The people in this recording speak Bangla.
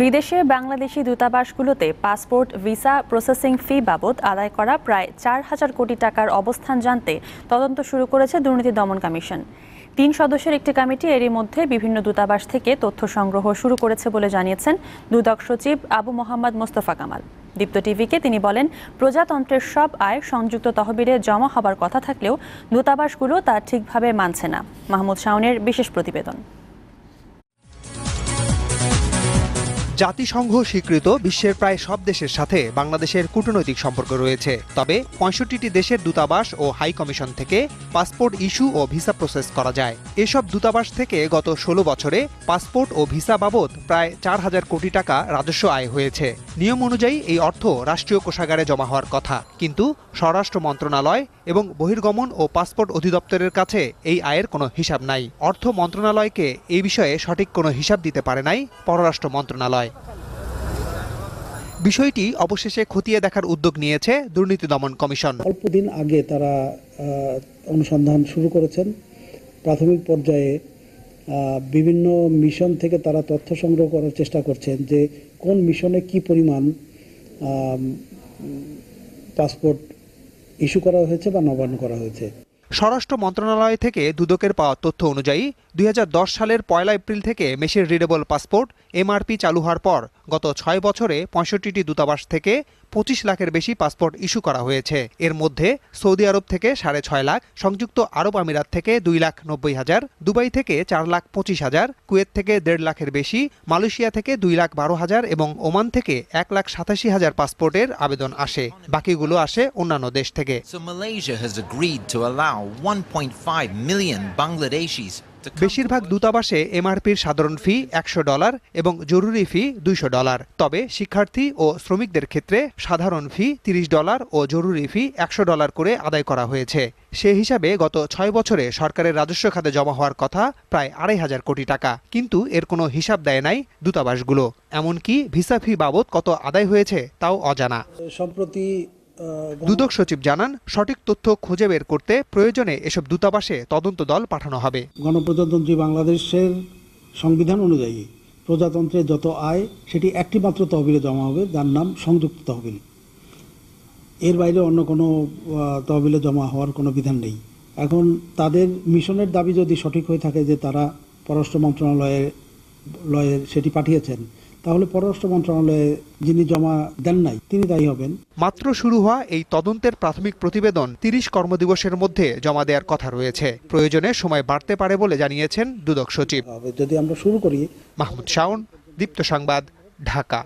বিদেশে বাংলাদেশি দূতাবাসগুলোতে পাসপোর্ট, ভিসা, প্রসেসিং ফি বাবদ আদায় করা প্রায় চার হাজার কোটি টাকার অবস্থান জানতে তদন্ত শুরু করেছে দুর্নীতি দমন কমিশন। তিন সদস্যের একটি কমিটি এরই মধ্যে বিভিন্ন দূতাবাস থেকে তথ্য সংগ্রহ শুরু করেছে বলে জানিয়েছেন দুদক সচিব আবু মোহাম্মদ মোস্তফা কামাল। দীপ্ত টিভিকে তিনি বলেন, প্রজাতন্ত্রের সব আয় সংযুক্ত তহবিলে জমা হবার কথা থাকলেও দূতাবাসগুলো তা ঠিকভাবে মানছে না। মাহমুদ শাওনের বিশেষ প্রতিবেদন। জাতিসংঘ স্বীকৃত বিশ্বের প্রায় সব দেশের সাথে বাংলাদেশের কূটনৈতিক সম্পর্ক রয়েছে। তবে পঁয়ষট্টিটি দেশের দূতাবাস ও হাই কমিশন থেকে পাসপোর্ট ইস্যু ও ভিসা প্রসেস করা যায়। এসব দূতাবাস থেকে গত ষোলো বছরে পাসপোর্ট ও ভিসা বাবদ প্রায় চার হাজার কোটি টাকা রাজস্ব আয় হয়েছে। নিয়ম অনুযায়ী এই অর্থ রাষ্ট্রীয় কোষাগারে জমা হওয়ার কথা। কিন্তু স্বরাষ্ট্র মন্ত্রণালয় এবং বহির্গমন ও পাসপোর্ট অধিদপ্তরের কাছে এই আয়ের কোনো হিসাব নাই। অর্থ মন্ত্রণালয়কে এই বিষয়ে সঠিক কোনো হিসাব দিতে পারে নাই পররাষ্ট্র মন্ত্রণালয়। বিষয়টি অবশেষে খতিয়ে দেখার উদ্যোগ নিয়েছে দুর্নীতি দমন কমিশন। অল্পদিন আগে তারা অনুসন্ধান শুরু করেছেন। প্রাথমিক পর্যায়ে বিভিন্ন মিশন থেকে তারা তথ্য সংগ্রহ করার চেষ্টা করছেন যে কোন মিশনে কি পরিমাণ পাসপোর্ট ইস্যু করা হয়েছে বা নবায়ন করা হয়েছে। স্বরাষ্ট্র মন্ত্রণালয় থেকে দুদকের পাওয়া তথ্য অনুযায়ী দুই হাজার দশ সালের পয়লা এপ্রিল থেকে মেশিন রিডেবল পাসপোর্ট, এমআরপি চালু হওয়ার পর গত ছয় বছরে পঁয়ষট্টিটি দূতাবাস থেকে পঁচিশ লাখের বেশি পাসপোর্ট ইস্যু করা হয়েছে। এর মধ্যে সৌদি আরব থেকে সাড়ে ছয় লাখ, সংযুক্ত আরব আমিরাত থেকে দুই লাখ নব্বই হাজার, দুবাই থেকে চার লাখ পঁচিশ হাজার, কুয়েত থেকে দেড় লাখের বেশি, মালয়েশিয়া থেকে দুই লাখ বারো হাজার এবং ওমান থেকে এক লাখ সাতাশি হাজার পাসপোর্টের আবেদন আসে। বাকিগুলো আসে অন্যান্য দেশ থেকে। So Malaysia has agreed to allow 1.5 million Bangladeshis to come বেশিরভাগ দূতাবাসে এমআরপির সাধারণ ফি একশো ডলার এবং জরুরি ফি দুইশো ডলার। তবে শিক্ষার্থী ও শ্রমিকদের ক্ষেত্রে সাধারণ ফি তিরিশ ডলার ও জরুরি ফি একশো ডলার করে আদায় করা হয়েছে। সে হিসাবে গত ছয় বছরে সরকারের রাজস্ব খাতে জমা হওয়ার কথা প্রায় আড়াই হাজার কোটি টাকা। কিন্তু এর কোনো হিসাব দেয় নাই দূতাবাসগুলো। এমনকি ভিসা ফি বাবদ কত আদায় হয়েছে তাও অজানা। সম্প্রতি দুদক সচিব জানান, সঠিক তথ্য খুঁজে বের করতে প্রয়োজনে এসব দূতাবাসে তদন্ত দল পাঠানো হবে। গণপ্রজাতন্ত্রী বাংলাদেশের সংবিধান অনুযায়ী প্রজাতন্ত্রের যত আয়, সেটি একটি মাত্র তহবিলে জমা হবে, যার নাম সংযুক্ত তহবিল। এর বাইরে অন্য কোনো তহবিলে জমা হওয়ার কোনো বিধান নেই। এখন তাদের মিশনের দাবি যদি সঠিক হয়ে থাকে যে তারা পররাষ্ট্র মন্ত্রণালয়ে লয়ে সেটি পাঠিয়েছেন। তাহলে পররাষ্ট্র মন্ত্রণালয়ে যিনি জমা দেন নাই তিনি দায়ী হবেন। মাত্র শুরু হওয়া এই তদন্তের প্রাথমিক প্রতিবেদন তিরিশ কর্মদিবসের মধ্যে জমা দেওয়ার কথা রয়েছে। প্রয়োজনে সময় বাড়তে পারে বলে জানিয়েছেন দুদক সচিব। যদি আমরা শুরু করি মাহমুদ শাওন দীপ্ত সংবাদ ঢাকা।